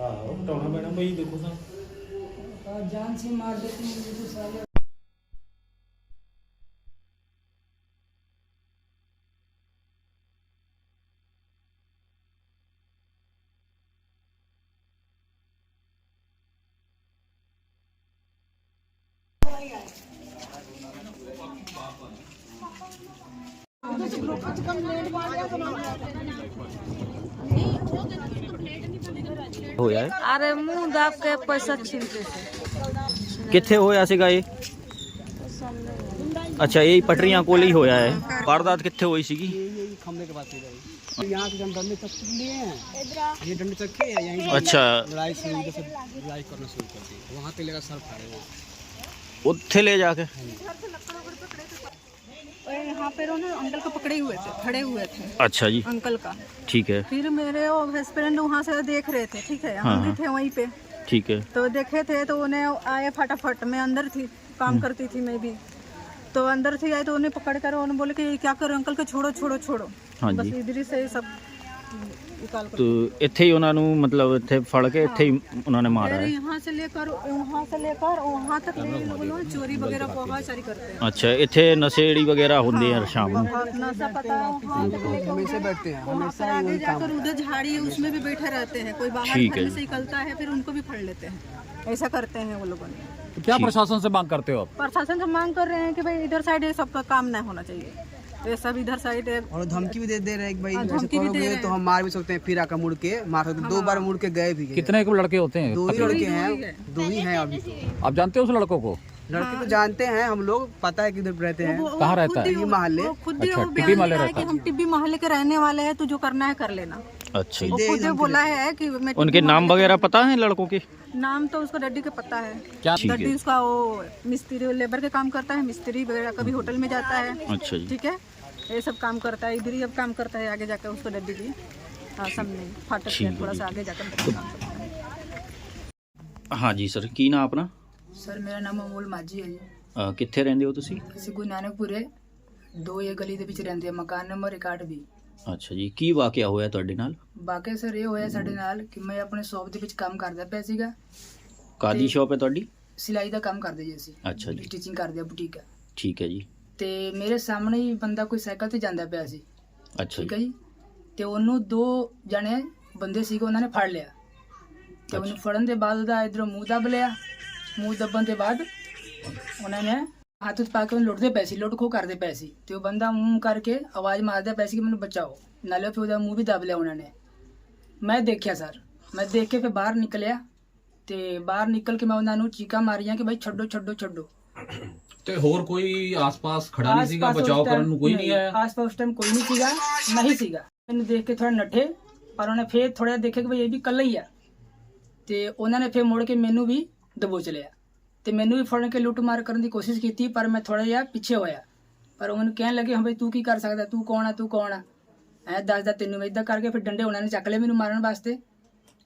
ਆਹੋ ਹਟਾਉਣਾ ਪੈਣਾ ਬਈ ਦੇਖੋ ਤਾਂ जान से मार देते हैं मुझे साले हो जाए अरे मुँह दाब के पैसा छीनते किथे हो ऐसी का अच्छा यही पटरियाँ कोली हो जाए वारदात किथे हुई सी की खंबे के पास यहाँ से डंडे चक लिए हैं ये डंडे चक के यहीं अच्छा। लड़ाई से लड़ाई करना शुरू कर दी वहाँ पे लेगा सर फाड़े उत्थे ले जाके? यहाँ पे ना अंकल को पकड़े हुए थे खड़े हुए थे अच्छा जी अंकल का ठीक है फिर मेरे हस्बैंड वहाँ से देख रहे थे ठीक है हम भी थे वहीं पे ठीक है तो देखे थे तो उन्हें आए फटाफट मैं अंदर थी काम करती थी मैं भी तो अंदर थी आए तो उन्हें पकड़ कर उन्होंने बोले कि क्या करो अंकल को छोड़ो छोड़ो छोड़ो हाँ बस इधर से सब निकाल कर ਤੋ ਇੱਥੇ ਹੀ ਉਹਨਾਂ ਨੂੰ ਮਤਲਬ ਇੱਥੇ ਫੜ ਕੇ ਇੱਥੇ ਹੀ ਉਹਨਾਂ ਨੇ ਮਾਰਾ फिर ਹੈ यहाँ से लेकर वहाँ से लेकर वहाँ तक ले इन लोगों ने चोरी वगैरह बहुत सारी करते हैं ਅੱਛਾ ਇੱਥੇ ਨਸ਼ੇੜੀ वगैरह ਹੁੰਦੇ ਆ ਸ਼ਾਮ ਨੂੰ बहुत नशा पता है वहाँ तक लेकर हमेशा बैठते हैं वहाँ पर आगे जाकर उधर झाड़ी है उसमें भी बैठे रहते हैं कोई बाहर ठीक घर है में से निकलता है फिर उनको भी फड़ लेते हैं ऐसा करते हैं वो लोगों ने क्या प्रशासन से मांग करते हो आप प्रशासन से मांग कर रहे हैं कि भाई इधर साइड ये सबका काम नहीं होना चाहिए ये सब इधर साइड है। और धमकी भी दे दे रहे हैं भाई हाँ, धमकी भी दे रहे तो हम मार भी सकते हैं फिर आकर मुड़ के मार सकते हैं। दो बार मुड़ के गए भी कितने को लड़के होते हैं? दो ही लड़के हैं है। दो ही हैं अभी तो। आप जानते हो उस लड़कों को? लड़के को जानते हैं हम लोग पता है किधर रहते हैं। कहाँ रहता ही? वो- मोहल्ले? खुद ही अच्छा, टिब्बी मोहल्ले दिया है हम टिब्बी मोहल्ले के रहने वाले हैं तो जो करना है कर लेना। अच्छा। खुद बोला है कि मैं उनके नाम वगैरह पता है लड़कों के? नाम तो उसको डड्डी के पता है। क्या डड्डी उसका वो मिस्त्री लेबर के काम करता है मिस्त्री वगैरह कभी होटल में जाता है। अच्छा ठीक है? ये सब काम करता है इधर ही अब काम करता है आगे जाकर उसको डड्डी की हाँ सामने फाटक ठीक के है, थोड़ा सा आगे जाकर काम करता है ਹਾਂ ਜੀ ਸਰ ਕੀ ਨਾਮ ਆਪਣਾ सर मेरा नाम अमोल माझी है जी ਅਹ ਕਿੱਥੇ ਰਹਿੰਦੇ ਹੋ ਤੁਸੀਂ ਅਸੀਂ ਗੁਰੂ ਨਾਨਕਪੁਰੇ ਦੋ ਇਹ ਗਲੀ ਦੇ ਵਿੱਚ ਰਹਿੰਦੇ ਆ ਮਕਾਨ ਨੰਬਰ 61 ਵੀ ਅੱਛਾ ਜੀ ਕੀ ਵਾਕਿਆ ਹੋਇਆ ਤੁਹਾਡੇ ਨਾਲ ਬਾਕੀ ਸਰ ਇਹ ਹੋਇਆ ਸਾਡੇ ਨਾਲ ਕਿ ਮੈਂ ਆਪਣੇ ਸ਼ੌਪ ਦੇ ਵਿੱਚ ਕੰਮ ਕਰਦਾ ਪਿਆ ਸੀਗਾ ਕਾਦੀ ਤੇ- ਸ਼ਾਪ ਹੈ ਤੁਹਾਡੀ ਸਿਲਾਈ ਦਾ ਕੰਮ ਕਰਦੇ ਜੀ ਅਸੀਂ ਅੱਛਾ ਜੀ ਸਟਿਚਿੰਗ ਕਰਦੇ ਆ ਬੁਟੀਕ ਹੈ ਠੀਕ ਹੈ ਜੀ ਤੇ ਮੇਰੇ ਸਾਹਮਣੇ ਹੀ ਬੰਦਾ ਕੋਈ ਸਾਈਕਲ ਤੇ ਜਾਂਦਾ ਪਿਆ ਸੀ। ਅੱਛਾ ਠੀਕ ਹੈ ਜੀ? ਤੇ ਉਹਨੂੰ ਦੋ ਜਣੇ ਬੰਦੇ ਸੀਗੇ ਉਹਨਾਂ ਨੇ ਫੜ ਲਿਆ। ਤੇ ਉਹਨੂੰ ਫੜਨ ਦੇ ਬਾਅਦ ਉਹਦਾ ਇਧਰੋਂ ਮੂੰਹ ਦੱਬ ਲਿਆ। ਮੂੰਹ ਦੱਬਣ ਦੇ ਬਾਅਦ ਉਹਨਾਂ ਨੇ ਹੱਥ ਉੱਤੇ ਪਾ ਕੇ ਉਹਨੂੰ ਲੁੱਟਦੇ ਪਏ ਸੀ ਲੁੱਟ ਖੋ ਕਰਦੇ ਪਏ ਸੀ। ਤੇ ਉਹ ਬੰਦਾ ਮੂੰਹ ਕਰਕੇ ਆਵਾਜ਼ ਮਾਰਦਾ ਪਿਆ ਸੀ ਕਿ ਮੈਨੂੰ ਬਚਾਓ। ਨਾਲੇ ਫਿਰ ਉਹਦਾ ਮੂੰਹ ਵੀ ਦੱਬ ਲਿਆ ਉਹਨਾਂ ਨੇ। ਮੈਂ ਦੇਖਿਆ ਸਰ। ਮੈਂ ਦੇਖ ਕੇ ਫਿਰ ਬਾਹਰ ਨਿਕਲਿਆ। ਤੇ ਬਾਹਰ ਨਿਕਲ ਕੇ ਮੈਂ ਉਹਨਾਂ ਨੂੰ ਚੀਕਾਂ ਮਾਰੀਆਂ ਕਿ ਭਾਈ ਛੱਡੋ ਛੱਡੋ ਛੱਡੋ। ਤੇ ਹੋਰ ਕੋਈ ਆਸ-ਪਾਸ ਖੜਾ ਨਹੀਂ ਸੀਗਾ? ਆਸ-ਪਾਸ ਬਚਾਓ ਕਰਨ time ਨੂੰ ਕੋਈ ਨਹੀਂ ਆਇਆ? ਆਸ-ਪਾਸ ਉਸ ਟਾਈਮ ਕੋਈ ਨਹੀਂ ਸੀਗਾ ਨਹੀਂ ਸੀਗਾ। ਮੈਨੂੰ ਦੇਖ ਕੇ ਥੋੜਾ ਨੱਠੇ ਪਰ ਉਹਨੇ ਫੇਰ ਥੋੜਾ ਦੇਖਿਆ ਕਿ ਭਈ ਇਹ ਵੀ ਇਕੱਲਾ ਹੀ ਆ। ਤੇ ਉਹਨਾਂ ਨੇ ਫੇਰ ਮੁੜ ਕੇ ਮੈਨੂੰ ਵੀ ਦਬੋਚ ਲਿਆ। ਤੇ ਮੈਨੂੰ ਵੀ ਫੜਨ ਕੇ ਲੁੱਟ ਮਾਰ ਕਰਨ ਦੀ ਕੋਸ਼ਿਸ਼ ਕੀਤੀ ਪਰ ਮੈਂ ਥੋੜਾ ਜਿਹਾ ਪਿੱਛੇ ਹੋਇਆ। ਪਰ ਉਹ ਮੈਨੂੰ ਕਹਿਣ ਲੱਗੇ ਹਾਂ ਬਈ ਤੂੰ ਕੀ ਕਰ ਸਕਦਾ? ਤੂੰ ਕੌਣ ਆ? ਤੂੰ ਕੌਣ ਆ? ਐ ਦੱਸਦਾ ਤੈਨੂੰ ਮੈਂ ਇਦਾਂ ਕਰਕੇ ਫਿਰ ਡੰਡੇ ਉਹਨਾਂ ਨੇ ਚੱਕ ਲਏ ਮੈਨੂੰ ਮਾਰਨ ਵਾਸਤੇ।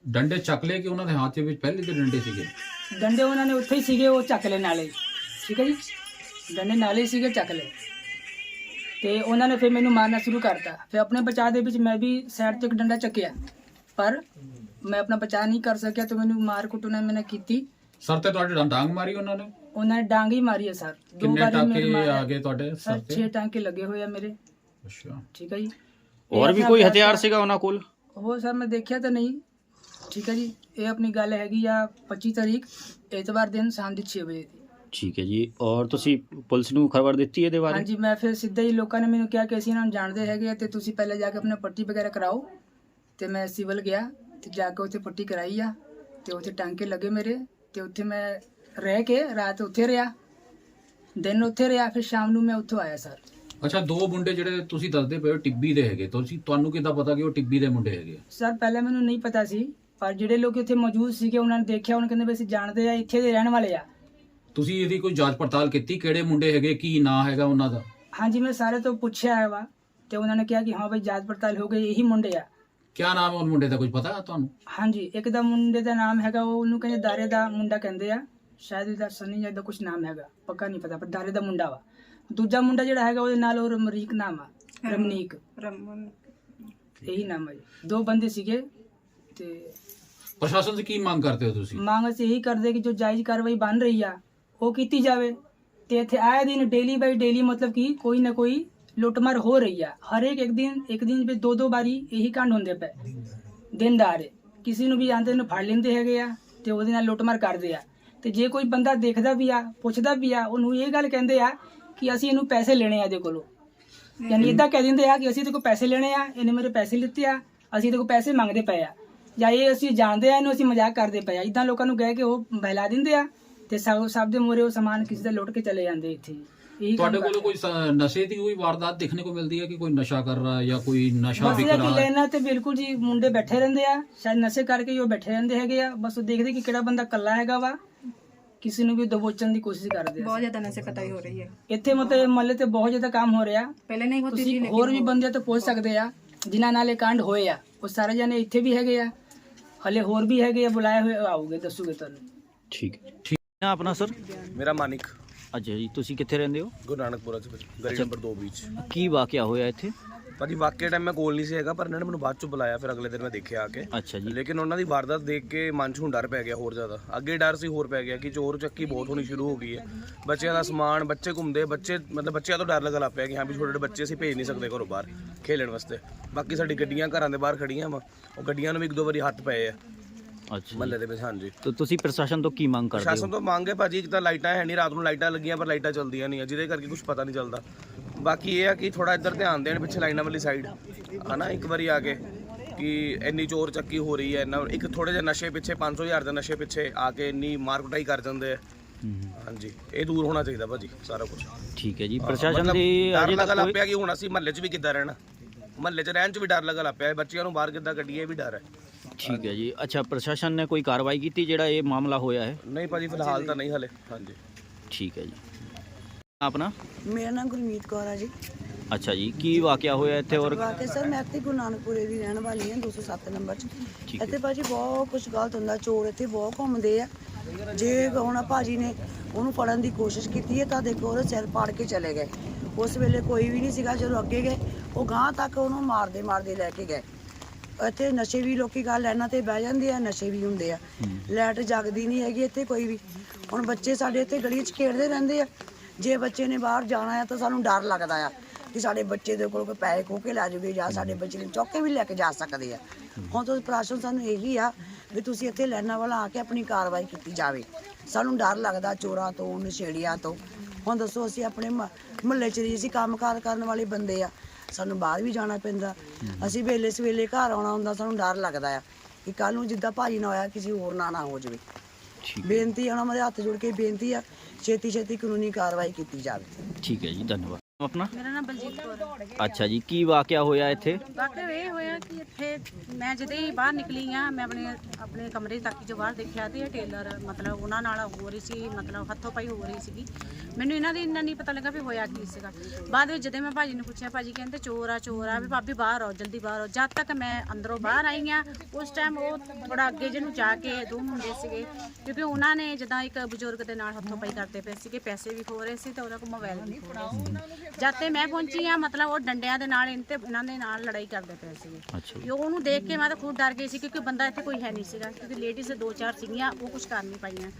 ਡੰਡੇ ਚੱਕ ਲਏ ਕਿ ਉਹਨਾਂ ਦੇ ਹੱਥ ਦੇ ਵਿੱਚ ਪਹਿਲੇ ਤੇ ਡੰਡੇ ਸੀਗੇ? ਡੰਡੇ ਉਹਨਾਂ ਨੇ ਉੱਥੇ ਹੀ ਸੀਗੇ ਉਹ ਚੱਕ ਲਏ ਨਾਲੇ। ਠੀਕ ਹੈ ਜੀ? ਡੰਡੇ ਨਾਲੇ ਹੀ ਸੀਗੇ ਚੱਕ ਲਏ। ਤੇ ਉਹਨਾਂ ਨੇ ਫਿਰ ਮੈਨੂੰ ਮਾਰਨਾ ਸ਼ੁਰੂ ਕਰਤਾ। ਫਿਰ ਆਪਣੇ ਬਚਾਅ ਦੇ ਵਿੱਚ ਮੈਂ ਵੀ ਸਾਈਡ ਤੋਂ ਇੱਕ ਡੰਡਾ ਚੱਕਿਆ। ਪਰ ਮੈਂ ਆਪਣਾ ਬਚਾਅ ਨਹੀਂ ਕਰ ਸਕਿਆ ਤੇ ਮੈਨੂੰ ਮਾਰ ਕੁੱਟ ਉਹਨਾਂ ਨੇ ਮੈਨੇ ਕੀਤੀ। ਸਰ ਤੇ ਤੁਹਾਡੇ ਡਾਂਗ ਮਾਰੀ ਉਹਨਾਂ ਨੇ? ਉਹਨਾਂ ਨੇ ਡਾਂਗ ਹੀ ਮਾਰੀ ਹੈ ਸਰ। ਦੋ ਕਿੰਨੇ ਵਾਰੀ ਮੇਰੇ ਟਾਕੇ ਆ ਗਏ ਤੁਹਾਡੇ ਸਰ ਸਰ ਤੇ? 6 ਟਾਂਕੇ ਲੱਗੇ ਹੋਏ ਆ ਮੇਰੇ। ਅੱਛਾ। ਠੀਕ ਹੈ ਜੀ। ਹੋਰ ਵੀ ਕੋਈ ਹਥਿਆਰ ਸੀਗਾ ਉਹਨਾਂ ਕੋਲ? ਉਹ ਸਰ ਮੈਂ ਦੇਖਿਆ ਤਾਂ ਨਹੀਂ। ਠੀਕ ਹੈ ਜੀ। ਇਹ ਆਪਣੀ ਗੱਲ ਹੈਗੀ ਆ 25 ਤਾਰੀਖ ਐਤਵਾਰ ਦਿਨ ਸ਼ਾਮ ਦੀ 6 ਵਜੇ ਦੀ। ਠੀਕ ਹੈ ਜੀ। ਔਰ ਤੁਸੀਂ ਪੁਲਿਸ ਨੂੰ ਖਬਰ ਦਿੱਤੀ ਇਹਦੇ ਬਾਰੇ? ਹਾਂਜੀ ਮੈਂ ਫਿਰ ਸਿੱਧਾ ਹੀ ਲੋਕਾਂ ਨੇ ਮੈਨੂੰ ਕਿਹਾ ਕਿ ਅਸੀਂ ਇਹਨਾਂ ਨੂੰ ਜਾਣਦੇ ਹੈਗੇ ਆ ਤੇ ਤੁਸੀਂ ਪਹਿਲੇ ਜਾ ਕੇ ਆਪਣਾ ਪੱਟੀ ਵਗੈਰਾ ਕਰਾਓ। ਤੇ ਮੈਂ ਸਿਵਲ ਗਿਆ ਤੇ ਜਾ ਕੇ ਉੱਥੇ ਪੱਟੀ ਕਰਾਈ ਆ ਤੇ ਉੱਥੇ ਟਾਂਕੇ ਲੱਗੇ ਮੇਰੇ ਤੇ ਉੱਥੇ ਮੈਂ ਰਹਿ ਕੇ ਰਾਤ ਉੱਥੇ ਰਿਹਾ। ਦਿਨ ਉੱਥੇ ਰਿਹਾ ਫਿਰ ਸ਼ਾਮ ਨੂੰ ਮੈਂ ਉੱਥੋਂ ਆਇਆ ਸਰ। ਅੱਛਾ ਦੋ ਮੁੰਡੇ ਜਿਹੜੇ ਤੁਸੀਂ ਦੱਸਦੇ ਪਏ ਹੋ ਟਿੱਬੀ ਦੇ ਹੈਗੇ। ਤੁਸੀਂ ਤੁਹਾਨੂੰ ਕਿੱਦਾਂ ਪਤਾ ਕਿ ਉਹ ਟਿੱਬੀ ਦੇ ਮੁੰਡੇ ਹੈਗੇ ਆ? ਸਰ ਪਹਿਲਾਂ ਮੈਨੂੰ ਨਹੀਂ ਪਤਾ ਸੀ ਪਰ ਜਿਹੜੇ ਲੋਕ ਇੱਥੇ ਮੌਜੂਦ ਸੀਗੇ ਉਹਨਾਂ ਨੇ ਦੇਖਿਆ ਉਹਨਾਂ ਕਹਿੰਦੇ ਵੀ ਅਸੀਂ ਜਾਣਦੇ ਆ ਇੱਥੇ ਦੇ ਰਹਿਣ ਵਾਲੇ ਆ। ਤੁਸੀਂ ਇਹਦੀ ਕੋਈ ਜਾਂਚ ਪੜਤਾਲ ਕੀਤੀ? ਕਿਹੜੇ ਮੁੰਡੇ ਹੈਗੇ? ਕੀ ਨਾਂ ਹੈਗਾ ਉਹਨਾਂ ਦਾ? ਹਾਂਜੀ ਮੈਂ ਸਾਰੇ ਤੋਂ ਪੁੱਛਿਆ ਹੈ ਵਾ ਤੇ ਉਹਨਾਂ ਨੇ ਕਿਹਾ ਕਿ ਹਾਂ ਬਈ ਜਾਂਚ ਪੜਤਾਲ ਹੋ ਗਈ ਇਹੀ ਮੁੰਡੇ ਆ। ਕਿਆ ਨਾਮ ਉਹ ਮੁੰਡੇ ਦਾ? ਕੁਝ ਪਤਾ ਹੈ ਤੁਹਾਨੂੰ? ਹਾਂਜੀ ਇੱਕ ਦਾ ਮੁੰਡੇ ਦਾ ਨਾਮ ਹੈਗਾ ਉਹ ਉਹਨੂੰ ਕਹਿੰਦੇ ਦਾਰੇ ਦਾ ਮੁੰਡਾ ਕਹਿੰਦੇ ਆ। ਸ਼ਾਇਦ ਉਹਦਾ ਸਨੀ ਜਾਂ ਦਾ ਕੁਝ ਨਾਮ ਹੈਗਾ ਪੱਕਾ ਨਹੀਂ ਪਤਾ ਪਰ ਦਾਰੇ ਦਾ ਮੁੰਡਾ ਵਾ। ਦੂਜਾ ਮੁੰਡਾ ਜਿਹੜਾ ਹੈਗਾ ਉਹਦੇ ਨਾਲ ਉਹ ਰਮਰੀਕ ਨਾਮ ਆ ਰਮਨੀਕ। ਰਮਨ ਇਹੀ ਨਾਮ ਹੈ ਦੋ ਬੰਦੇ ਸੀਗੇ ਤੇ ਪ੍ਰਸ਼ਾਸਨ ਤੋਂ ਕੀ ਮੰਗ ਕਰਦੇ ਹੋ ਤੁਸੀਂ? ਮੰਗ ਅਸੀਂ ਇਹੀ ਕਰਦੇ ਕਿ ਜੋ ਜਾਇਜ਼ ਕਾਰਵਾਈ ਬਣ ਰਹੀ ਆ ਉਹ ਕੀਤੀ ਜਾਵੇ ਤੇ ਇੱਥੇ ਆਏ ਦਿਨ ਡੇਲੀ ਬਾਈ ਡੇਲੀ ਮਤਲਬ ਕਿ ਕੋਈ ਨਾ ਕੋਈ ਲੁੱਟਮਾਰ ਹੋ ਰਹੀ ਆ। ਹਰ ਇੱਕ ਇੱਕ ਦਿਨ ਇੱਕ ਦਿਨ ਵਿੱਚ ਦੋ ਦੋ ਵਾਰੀ ਇਹੀ ਕਾਂਡ ਹੁੰਦੇ ਪਏ। ਦਿਨਦਾਰ ਕਿਸੇ ਨੂੰ ਵੀ ਆਂਦੇ ਨੂੰ ਫੜ ਲੈਂਦੇ ਹੈਗੇ ਆ ਤੇ ਉਹਦੇ ਨਾਲ ਲੁੱਟਮਾਰ ਕਰਦੇ ਆ। ਤੇ ਜੇ ਕੋਈ ਬੰਦਾ ਦੇਖਦਾ ਵੀ ਆ, ਪੁੱਛਦਾ ਵੀ ਆ, ਉਹਨੂੰ ਇਹ ਗੱਲ ਕਹਿੰਦੇ ਆ ਕਿ ਅਸੀਂ ਇਹਨੂੰ ਪੈਸੇ ਲੈਣੇ ਆ ਇਹਦੇ ਕੋਲੋਂ। ਯਾਨੀ ਇਦਾਂ ਕਹਿ ਦਿੰਦੇ ਆ ਕਿ ਅਸੀਂ ਇਹਦੇ ਕੋਲ ਪੈਸੇ ਲੈਣੇ ਆ, ਇਹਨੇ ਮੇਰੇ ਪੈਸੇ ਲਿੱਤੇ ਆ, ਅਸੀਂ ਇਹਦੇ ਕੋਲ ਪੈਸੇ ਮੰਗਦੇ ਪਏ ਆ। ਜਾਂ ਇਹ ਅਸੀਂ ਜਾਣਦੇ ਆ, ਇਹਨੂੰ ਅਸੀਂ ਮਜ਼ਾਕ ਕਰਦੇ ਪਏ ਆ। ਇਦਾਂ ਲੋਕਾਂ ਨੂੰ ਕਹਿ ਕੇ ਉਹ ਬਹਿਲਾ ਦਿੰਦੇ ਆ। ਤੇ ਸਭ ਸਭ ਦੇ ਮੂਹਰੇ ਉਹ ਸਮਾਨ ਕਿਸੇ ਦਾ ਲੁੱਟ ਕੇ ਚਲੇ ਜਾਂਦੇ ਇੱਥੇ ਇਹੀ ਕੰਮ ਤੁਹਾਡੇ ਕੋਲ ਕਰਦੇ। ਕੋਈ ਸ- ਨਸ਼ੇ ਦੀ ਕੋਈ ਵਾਰਦਾਤ ਦੇਖਣੇ ਕੋ ਮਿਲਦੀ ਹੈ ਕਿ ਕੋਈ ਨਸ਼ਾ ਕਰ ਰਹਾ ਹੈ ਜਾਂ ਕੋਈ ਨਸ਼ਾ ਬਸ ਵਿਕ ਇਹ ਕਿ ਰਹਾ ਹੈ ਲੈਣਾ ਤੇ ਬਿਲਕੁਲ ਜੀ ਮੁੰਡੇ ਬੈਠੇ ਰਹਿੰਦੇ ਆ ਸ਼ਾਇਦ ਨਸ਼ੇ ਕਰਕੇ ਹੀ ਉਹ ਬੈਠੇ ਰਹਿੰਦੇ ਹੈਗੇ ਆ ਬਸ ਉਹ ਦੇਖਦੇ ਕਿ ਕਿਹੜਾ ਬੰਦਾ ਕੱਲਾ ਹੈਗਾ ਵਾ ਕਿਸੇ ਨੂੰ ਵੀ ਦਬੋਚਣ ਦੀ ਕੋਸ਼ਿਸ਼ ਕਰਦੇ ਆ बहुत ज्यादा नशे कटाई हो रही है ਇੱਥੇ ਮਤਲਬ ਮਹੱਲੇ ਤੇ ਬਹੁਤ ਜ਼ਿਆਦਾ ਕੰਮ ਹੋ ਰਿਹਾ पहले नहीं होती ਤੁਸੀਂ ਹੋਰ ਵੀ ਬੰਦੇ ਤੋਂ ਪੁੱਛ ਸਕਦੇ ਆ ਜਿਨ੍ਹਾਂ ਨਾਲ ਇਹ ਕਾਂਡ ਹੋਏ ਆ ਉਹ ਸਾਰੇ ਜਣੇ ਇੱਥੇ ਵੀ ਹੈਗੇ ਆ ਹਲੇ ਹੋਰ ਵੀ ਹੈਗੇ ਆ ਬੁਲਾਏ ਹੋਏ ਆਉਗੇ ਦੱਸੂਗੇ ਤੁਹਾਨੂੰ ਠੀਕ ਹੈ ਠੀਕ ਹੈ ਆਪਣਾ ਸਰ? ਮੇਰਾ ਮਾਨਿਕ। ਅੱਛਾ ਜੀ ਤੁਸੀਂ ਕਿੱਥੇ ਰਹਿੰਦੇ ਹੋ? ਗੁਰੂ ਨਾਨਕਪੁਰਾ ਚ ਭਾਜੀ, ਗਲੀ ਨੰਬਰ 2 ਵਿੱਚ ਕੀ ਵਾਕਿਆ ਹੋਇਆ ਇੱਥੇ? ਭਾਜੀ ਵਾਕਿਆ ਟਾਈਮ ਮੈਂ ਕੋਲ ਨਹੀਂ ਸੀ ਹੈਗਾ ਪਰ ਇਹਨਾਂ ਨੇ ਮੈਨੂੰ ਬਾਅਦ ਚ ਬੁਲਾਇਆ ਫਿਰ ਅਗਲੇ ਦਿਨ ਮੈਂ ਦੇਖਿਆ ਆ ਕੇ। ਅੱਛਾ ਜੀ। ਲੇਕਿਨ ਉਹਨਾਂ ਦੀ ਵਾਰਦਾਤ ਦੇਖ ਕੇ ਮਨ 'ਚ ਹੁਣ ਡਰ ਪੈ ਗਿਆ ਹੋਰ ਜ਼ਿਆਦਾ। ਅੱਗੇ ਡਰ ਸੀ ਹੋਰ ਪੈ ਗਿਆ ਕਿ ਚੋਰ ਚੱਕੀ ਬਹੁਤ ਹੋਣੀ ਸ਼ੁਰੂ ਹੋ ਗਈ ਹੈ। ਬੱਚਿਆਂ ਦਾ ਸਮਾਨ ਬੱਚੇ ਘੁੰਮਦੇ ਬੱਚੇ ਮਤਲਬ ਬੱਚਿਆਂ ਤੋਂ ਡਰ ਲੱਗਣ ਲੱਗ ਪਿਆ ਕਿ ਹਾਂ ਵੀ ਛੋਟੇ ਛੋਟੇ ਬੱਚੇ ਅਸੀਂ ਭੇਜ ਨਹੀਂ ਸਕਦੇ ਘਰੋਂ ਬਾਹਰ ਖੇਲਣ ਵਾਸਤੇ। ਬਾਕੀ ਸਾਡੀ ਗੱਡੀਆਂ ਘਰਾਂ ਦੇ ਬਾਹਰ ਖੜੀਆਂ ਵਾ। ਉਹ ਗੱਡੀਆਂ ਨੂੰ ਵੀ ਇੱਕ ਦੋ ਵਾਰੀ ਹੱਥ ਪਏ ਆ। ਅੱਛਾ ਮਹੱਲੇ ਦੇ ਵਿੱਚ ਹਾਂਜੀ। ਤਾਂ ਤੁਸੀਂ ਪ੍ਰਸ਼ਾਸਨ ਤੋਂ ਕੀ ਮੰਗ ਕਰਦੇ ਪ੍ਰਸ਼ਾਸਨ ਹੋ? ਤੋਂ ਮੰਗ ਹੈ ਭਾਜੀ ਇੱਕ ਤਾਂ ਲਾਈਟਾਂ ਹੈ ਨਹੀਂ ਰਾਤ ਨੂੰ ਲਾਈਟਾਂ ਲੱਗੀਆਂ ਪਰ ਲਾਈਟਾਂ ਚੱਲਦੀਆਂ ਨਹੀਂ ਆ ਜਿਹਦੇ ਕਰਕੇ ਕੁਝ ਪਤਾ ਨਹੀਂ ਚੱਲਦਾ। ਬਾਕੀ ਇਹ ਆ ਕਿ ਥੋੜਾ ਇੱਧਰ ਧਿਆਨ ਦੇਣ ਪਿੱਛੇ ਲਾਈਨਾਂ ਵਾਲੀ ਸਾਈਡ ਹਨਾ ਇੱਕ ਵਾਰੀ ਆ ਕੇ ਕਿ ਇੰਨੀ ਚੋਰ ਚੱਕੀ ਹੋ ਰਹੀ ਹੈ ਇੰਨਾ ਇੱਕ ਥੋੜੇ ਜਿਹੇ ਨਸ਼ੇ ਪਿੱਛੇ 500 ਹਜ਼ਾਰ ਦੇ ਨਸ਼ੇ ਪਿੱਛੇ ਆ ਕੇ ਇੰਨੀ ਮਾਰ ਕੁਟਾਈ ਕਰ ਜਾਂਦੇ ਆ। ਹੂੰ, ਹਾਂਜੀ ਇਹ ਦੂਰ ਹੋਣਾ ਚਾਹੀਦਾ ਭਾਜੀ ਸਾਰਾ ਕੁਝ ਠੀਕ ਹੈ ਜੀ ਪ੍ਰਸ਼ਾਸਨ ਦੀ ਅਜੇ ਤੱਕ ਲੱਗ ਕੋਈ ਪਿਆ ਕਿ ਹੁਣ ਅਸੀਂ ਮਹੱਲੇ 'ਚ ਵੀ ਕਿੱਦਾਂ ਰਹਿਣਾ। ਮਹੱਲੇ 'ਚ ਰਹਿਣ 'ਚ ਵੀ ਡਰ ਲੱਗਾ ਲੱਗ ਪਿਆ ਬੱਚਿਆਂ ਨੂੰ ਬਾਹਰ ਕਿੱਦਾਂ ਕੱਢੀਏ ਇਹ ਵੀ ਡਰ ਹੈ। ਠੀਕ ਹੈ ਜੀ। ਅੱਛਾ ਪ੍ਰਸ਼ਾਸਨ ਨੇ ਕੋਈ ਕਾਰਵਾਈ ਕੀਤੀ ਜਿਹੜਾ ਇਹ ਮਾਮਲਾ ਹੋਇਆ ਹੈ? ਨਹੀਂ ਭਾਜੀ ਫਿਲਹਾਲ ਤਾਂ ਨਹੀਂ ਹਲੇ। ਹਾਂਜੀ। ਠੀਕ ਹੈ ਜੀ। ਆਪਣਾ? ਮੇਰਾ ਨਾਮ ਗੁਰਮੀਤ ਕੌਰ ਆ ਜੀ। ਅੱਛਾ ਜੀ ਕੀ ਵਾਕਿਆ ਹੋਇਆ ਇੱਥੇ ਔਰ ਵਾਕਿਆ ਸਰ ਮੈਂ ਇੱਥੇ ਗੁਰੂ ਨਾਨਕਪੁਰੇ ਦੀ ਰਹਿਣ ਵਾਲੀ ਹਾਂ 207 ਨੰਬਰ 'ਚ। ਠੀਕ ਹੈ। ਇੱਥੇ ਭਾਜੀ ਬਹੁਤ ਕੁਝ ਗਲਤ ਹੁੰਦਾ ਚੋਰ ਇੱਥੇ ਬਹੁਤ ਘੁੰਮਦੇ ਆ। ਜੇ ਹੁਣ ਭਾਜੀ ਨੇ ਉਹਨੂੰ ਫੜਨ ਦੀ ਕੋਸ਼ਿਸ਼ ਕੀਤੀ ਹੈ ਤਾਂ ਦੇਖੋ ਉਹਦੇ ਸਿਰ ਪਾੜ ਕੇ ਚਲੇ ਗਏ। ਉਸ ਵੇਲੇ ਕੋਈ ਵੀ ਨਹੀਂ ਸੀਗਾ ਜਦੋਂ ਅੱਗੇ ਗਏ ਉਹ ਗਾਂ ਤੱਕ ਉਹਨੂੰ ਮਾਰਦੇ ਮਾਰਦੇ ਲੈ ਕੇ ਗਏ। ਇੱਥੇ ਨਸ਼ੇ ਵੀ ਲੋਕੀ ਗੱਲ ਲੈਣਾ ਤੇ ਬਹਿ ਜਾਂਦੇ ਆ ਨਸ਼ੇ ਵੀ ਹੁੰਦੇ ਆ। ਲਾਈਟ ਜਗਦੀ ਨਹੀਂ ਹੈਗੀ ਇੱਥੇ ਕੋਈ ਵੀ। ਹੁਣ ਬੱਚੇ ਸਾਡੇ ਇੱਥੇ ਗਲੀ 'ਚ ਖੇਡਦੇ ਰਹਿੰਦੇ ਆ। ਜੇ ਬੱਚੇ ਨੇ ਬਾਹਰ ਜਾਣਾ ਆ ਤਾਂ ਸਾਨੂੰ ਡਰ ਲੱਗਦਾ ਆ ਕਿ ਸਾਡੇ ਬੱਚੇ ਦੇ ਕੋਲ ਕੋਈ ਪੈਸੇ ਖੋ ਕੇ ਲੈ ਜਾਵੇ ਜਾਂ ਸਾਡੇ ਬੱਚੇ ਨੂੰ ਚੁੱਕ ਵੀ ਲੈ ਕੇ ਜਾ ਸਕਦੇ ਆ। ਹੁਣ ਤੋਂ ਪ੍ਰਸ਼ਾਸਨ ਸਾਨੂੰ ਇਹੀ ਆ ਵੀ ਤੁਸੀਂ ਇੱਥੇ ਲੈਣਾ ਵਾਲਾ ਆ ਕੇ ਆਪਣੀ ਕਾਰਵਾਈ ਕੀਤੀ ਜਾਵੇ। ਸਾਨੂੰ ਡਰ ਲੱਗਦਾ ਚੋਰਾਂ ਤੋਂ ਨਸ਼ੇੜੀਆਂ ਤੋਂ। ਹੁਣ ਦੱਸੋ ਅਸੀਂ ਆਪਣੇ ਮੁਹੱਲੇ 'ਚ ਰਹੀ ਅਸੀਂ ਕੰਮਕਾਰ ਕਰਨ ਵਾਲੇ ਬੰਦੇ ਆ। ਸਾਨੂੰ ਬਾਹਰ ਵੀ ਜਾਣਾ ਪੈਂਦਾ। ਅਸੀਂ ਵੇਲੇ ਸਵੇਲੇ ਘਰ ਆਉਣਾ ਹੁੰਦਾ ਸਾਨੂੰ ਡਰ ਲੱਗਦਾ ਆ ਕਿ ਕੱਲ ਨੂੰ ਜਿੱਦਾਂ ਭਾਜੀ ਨਾਲ ਹੋਇਆ ਕਿਸੇ ਹੋਰ ਨਾਲ ਨਾ ਹੋ ਜਾਵੇ। ਬੇਨਤੀ ਆ ਉਹਨਾਂ ਦੇ ਹੱਥ ਜੋੜ ਕੇ ਬੇਨਤੀ ਆ ਛੇਤੀ ਛੇਤੀ ਕਾਨੂੰਨੀ ਕਾਰਵਾਈ ਕੀਤੀ ਜਾਵੇ। ਠੀਕ ਹੈ ਜੀ ਧੰਨਵਾਦ। ਆਪਣਾ ਮੇਰਾ ਨਾਮ ਬਲਜੀਤ ਕੌਰ ਹੈ ਅੱਛਾ ਜੀ ਕੀ ਵਾਕਿਆ ਹੋਇਆ ਇੱਥੇ ਵਾਕਿਆ ਇਹ ਹੋਇਆ ਕਿ ਇੱਥੇ ਮੈਂ ਜਦੋਂ ਹੀ ਬਾਹਰ ਨਿਕਲੀ ਆ ਮੈਂ ਆਪਣੇ ਆਪਣੇ ਕਮਰੇ ਤੱਕ ਜੋ ਬਾਹਰ ਦੇਖਿਆ ਤੇ ਇਹ ਟੇਲਰ ਮਤਲਬ ਉਹਨਾਂ ਨਾਲ ਹੋ ਰਹੀ ਸੀ ਮਤਲਬ ਹੱਥੋਂ ਪਾਈ ਹੋ ਰਹੀ ਸੀਗੀ ਮੈਨੂੰ ਇਹਨਾਂ ਦੀ ਇੰਨਾ ਨਹੀਂ ਪਤਾ ਲੱਗਾ ਵੀ ਹੋਇਆ ਕੀ ਸੀਗਾ ਬਾਅਦ ਵਿੱਚ ਜਦੋਂ ਮੈਂ ਭਾਜੀ ਨੂੰ ਪੁੱਛਿਆ ਭਾਜੀ ਕਹਿੰਦੇ ਚੋਰ ਆ ਚੋਰ ਆ ਵੀ ਭਾਬੀ ਬਾਹਰ ਆਓ ਜਲਦੀ ਬਾਹਰ ਆਓ ਜਦ ਤੱਕ ਮੈਂ ਅੰਦਰੋਂ ਬਾਹਰ ਆਈ ਆ ਉਸ ਟਾਈਮ ਉਹ ਥੋੜਾ ਅੱਗੇ ਜਿਹਨੂੰ ਜਾ ਕੇ ਦੋ ਮੁੰਡੇ ਸੀਗੇ ਕਿਉਂਕਿ ਉਹਨਾਂ ਨੇ ਜਦਾਂ ਇੱਕ ਬਜ਼ੁਰਗ ਦੇ ਨਾਲ ਹੱਥੋਂ ਪਾਈ ਕਰਦੇ ਪਏ ਸੀਗੇ ਪੈਸੇ ਵੀ ਖੋ ਰਹੇ ਸੀ ਤੇ ਉਹਨਾਂ ਕੋਲ ਮੋਬਾਈਲ ਵੀ ਖੋ ਰਹੇ ਸੀ ਜਦ ਤੇ ਮੈਂ ਪਹੁੰਚੀ ਆ ਮਤਲਬ ਉਹ ਡੰਡਿਆਂ ਦੇ ਨਾਲ ਇਹਨਾਂ ਤੇ ਇਹਨਾਂ ਦੇ ਨਾਲ ਲੜਾਈ ਕਰਦੇ ਪਏ ਸੀਗੇ। ਅੱਛਾ ਜੀ। ਉਹਨੂੰ ਦੇਖ ਕੇ ਮੈਂ ਤਾਂ ਖੁਦ ਡਰ ਗਈ ਸੀ ਕਿਉਂਕਿ ਬੰਦਾ ਇੱਥੇ ਕੋਈ ਹੈ ਨਹੀਂ ਸੀਗਾ ਕਿਉਂਕਿ ਲੇਡੀਜ਼ ਦੋ ਚਾਰ ਸੀਗੀਆਂ ਉਹ ਕੁਝ ਕਰ ਨਹੀਂ ਪਾਈਆਂ।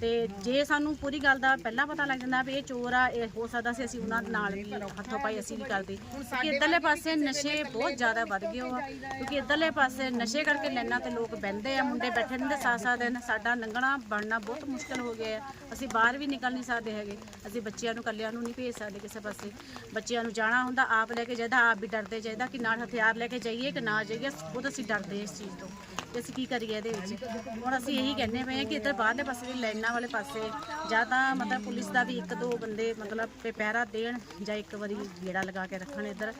ਤੇ ਜੇ ਸਾਨੂੰ ਪੂਰੀ ਗੱਲ ਦਾ ਪਹਿਲਾਂ ਪਤਾ ਲੱਗ ਜਾਂਦਾ ਵੀ ਇਹ ਚੋਰ ਆ ਇਹ ਹੋ ਸਕਦਾ ਸੀ ਅਸੀਂ ਉਹਨਾਂ ਦੇ ਨਾਲ ਵੀ ਹੱਥੋਂ ਪਾਈ ਅਸੀਂ ਵੀ ਕਰਦੇ ਕਿਉਂਕਿ ਇੱਧਰਲੇ ਪਾਸੇ ਨਸ਼ੇ ਬਹੁਤ ਜ਼ਿਆਦਾ ਵੱਧ ਗਏ ਹੋ ਕਿਉਂਕਿ ਇੱਧਰਲੇ ਪਾਸੇ ਨਸ਼ੇ ਕਰਕੇ ਲੈਣਾ ਤੇ ਲੋਕ ਬਹਿੰਦੇ ਆ ਮੁੰਡੇ ਬੈਠੇ ਰਹਿੰਦੇ ਸਾਥ ਸਾਥ ਦਿਨ ਸਾਡਾ ਲੰਘਣਾ ਬਣਨਾ ਬਹੁਤ ਮੁਸ਼ਕਲ ਹੋ ਗਿਆ ਹੈ ਅਸੀਂ ਬਾਹਰ ਵੀ ਨਿਕਲ ਨਹੀਂ ਸਕਦੇ ਹੈਗੇ ਅਸੀਂ ਬੱਚਿਆਂ ਨੂੰ ਕੱਲਿਆਂ ਨੂੰ ਨਹੀਂ ਭੇਜ ਸਕਦੇ ਕਿਸੇ ਪਾਸੇ। ਬੱਚਿਆਂ ਨੂੰ ਜਾਣਾ ਹੁੰਦਾ, ਆਪ ਲੈ ਕੇ ਜਾਈਦਾ, ਆਪ ਵੀ ਡਰਦੇ ਜਾਈਦਾ ਕਿ ਨਾਲ ਹਥਿਆਰ ਲੈ ਕੇ ਜਾਈਏ ਕਿ ਨਾ ਜਾਈਏ ਬਹੁਤ ਅਸੀਂ ਡਰਦੇ ਇਸ ਚੀਜ਼ ਤੋਂ ਤੇ ਅਸੀਂ ਕੀ ਕਰੀਏ ਇਹਦੇ ਵਿੱਚ। ਹੁਣ ਅਸੀਂ ਇਹੀ ਕਹਿੰਦੇ ਪਏ ਹਾਂ ਕਿ ਇੱਧਰ ਬਾਹਰਲੇ ਪਾਸੇ ਵੀ ਲਾਈਨਾਂ ਵਾਲੇ ਪਾਸੇ ਜਾਂ ਤਾਂ ਮਤਲਬ ਪੁਲਿਸ ਦਾ ਵੀ ਇੱਕ ਦੋ ਬੰਦੇ ਮਤਲਬ ਤੇ ਪਹਿਰਾ ਦੇਣ ਜਾਂ ਇੱਕ ਵਾਰੀ ਗੇੜਾ ਲਗਾ ਕੇ ਰੱਖਣ ਇੱਧਰ।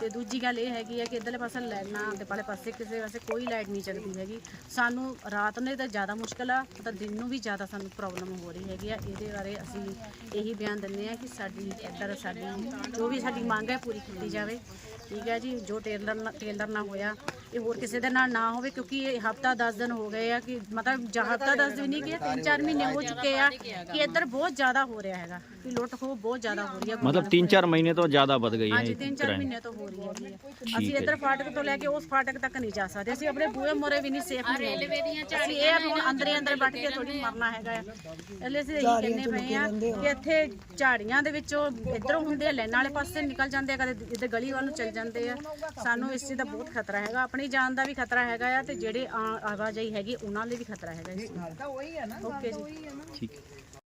ਤੇ ਦੂਜੀ ਗੱਲ ਇਹ ਹੈਗੀ ਹੈ ਕਿ ਇੱਧਰਲੇ ਪਾਸੇ ਲੈਣਾ ਦੇ ਵਾਲੇ ਪਾਸੇ ਕਿਸੇ ਪਾਸੇ ਕੋਈ ਲਾਈਟ ਨਹੀਂ ਚੱਲਦੀ ਹੈਗੀ। ਸਾਨੂੰ ਰਾਤ ਨੂੰ ਤਾਂ ਜ਼ਿਆਦਾ ਮੁਸ਼ਕਲ ਆ, ਤਾਂ ਦਿਨ ਨੂੰ ਵੀ ਜ਼ਿਆਦਾ ਸਾਨੂੰ ਪ੍ਰੋਬਲਮ ਹੋ ਰਹੀ ਹੈਗੀ ਆ। ਇਹਦੇ ਬਾਰੇ ਅਸੀਂ ਇਹੀ ਬਿਆਨ ਦਿੰਦੇ ਆ ਕਿ ਸਾਡੀ ਇੱਧਰ ਸਾਡੀ ਜੋ ਵੀ ਸਾਡੀ ਮੰਗ ਹੈ ਪੂਰੀ ਕੀਤੀ ਜਾਵੇ। ਠੀਕ ਹੈ ਜੀ, ਜੋ ਟੇਲਰ ਨਾਲ ਟੇਲਰ ਨਾਲ ਹੋਇਆ, ਇਹ ਹੋਰ ਕਿਸੇ ਦੇ ਨਾਲ ਨਾ ਹੋਵੇ ਕਿਉਂਕਿ ਇਹ ਹਫਤਾ 10 ਦਿਨ ਹੋ ਗਏ ਆ ਕਿ ਮਤਲਬ ਜਾਂ ਹਫਤਾ 10 ਦਿਨ ਨਹੀਂ ਕਿ 3-4 ਮਹੀਨੇ ਹੋ ਚੁੱਕੇ ਆ ਕਿ ਇੱਧਰ ਬਹੁਤ ਜ਼ਿਆਦਾ ਹੋ ਰਿਹਾ ਹੈਗਾ। ਵੀ ਲੁੱਟ ਖੋ ਬਹੁਤ ਜ਼ਿਆਦਾ ਹੋ ਰਹੀ ਹੈ ਮਤਲਬ 3-4 ਮਹੀਨੇ ਤੋਂ ਜ਼ਿਆਦਾ ਵੱਧ ਗਈ ਹੈ ਹਾਂਜੀ 3-4 ਮਹੀਨੇ ਤੋਂ ਹੋ ਰਹੀ ਹੈ ਅਸੀਂ ਇੱਧਰ ਫਾਟਕ ਤੋਂ ਲੈ ਕੇ ਉਸ ਫਾਟਕ ਤੱਕ ਨਹੀਂ ਜਾ ਸਕਦੇ। ਅਸੀਂ ਆਪਣੇ ਬੂਹੇ ਮੋਰੇ ਵੀ ਨਹੀਂ ਸੇਫ ਨਹੀਂ ਅਸੀਂ ਇਹ ਆ ਵੀ ਹੁਣ ਅੰਦਰ ਵੱਟ ਕੇ ਥੋੜੀ ਮਰਨਾ ਹੈਗਾ ਆ। ਇਹਲੇ ਅਸੀਂ ਇਹੀ ਕਹਿੰਦੇ ਪਏ ਆ। ਕਿ ਇੱਥੇ ਝਾੜੀਆਂ ਦੇ ਵਿੱਚੋਂ ਇੱਧਰੋਂ ਹੁੰਦੇ ਆ ਲੈਣ ਵਾਲੇ ਪਾਸੇ ਨਿਕਲ ਜਾਂਦੇ ਆ ਕਦੇ ਇੱਧਰ ਗਲੀ ਵੱਲ ਨੂੰ ਚਲ ਜਾਂਦੇ ਆ। ਸਾਨੂੰ ਇਸ ਚੀਜ਼ ਦਾ ਬਹੁਤ ਖਤਰਾ ਹੈਗਾ। ਆਪਣੀ ਜਾਨ ਦਾ ਵੀ ਖਤਰਾ ਹੈਗਾ ਆ ਤੇ ਜਿਹੜੇ ਆਵਾਜਾਈ ਹੈਗੀ ਉਹਨਾਂ ਲਈ ਵੀ ਖਤਰਾ ਹੈਗਾ ਇਸ ਨਾਲ ਤਾਂ ਉਹੀ ਹੈ ਨਾ ਓਕੇ ਜੀ। ਠੀਕ ਹੈ।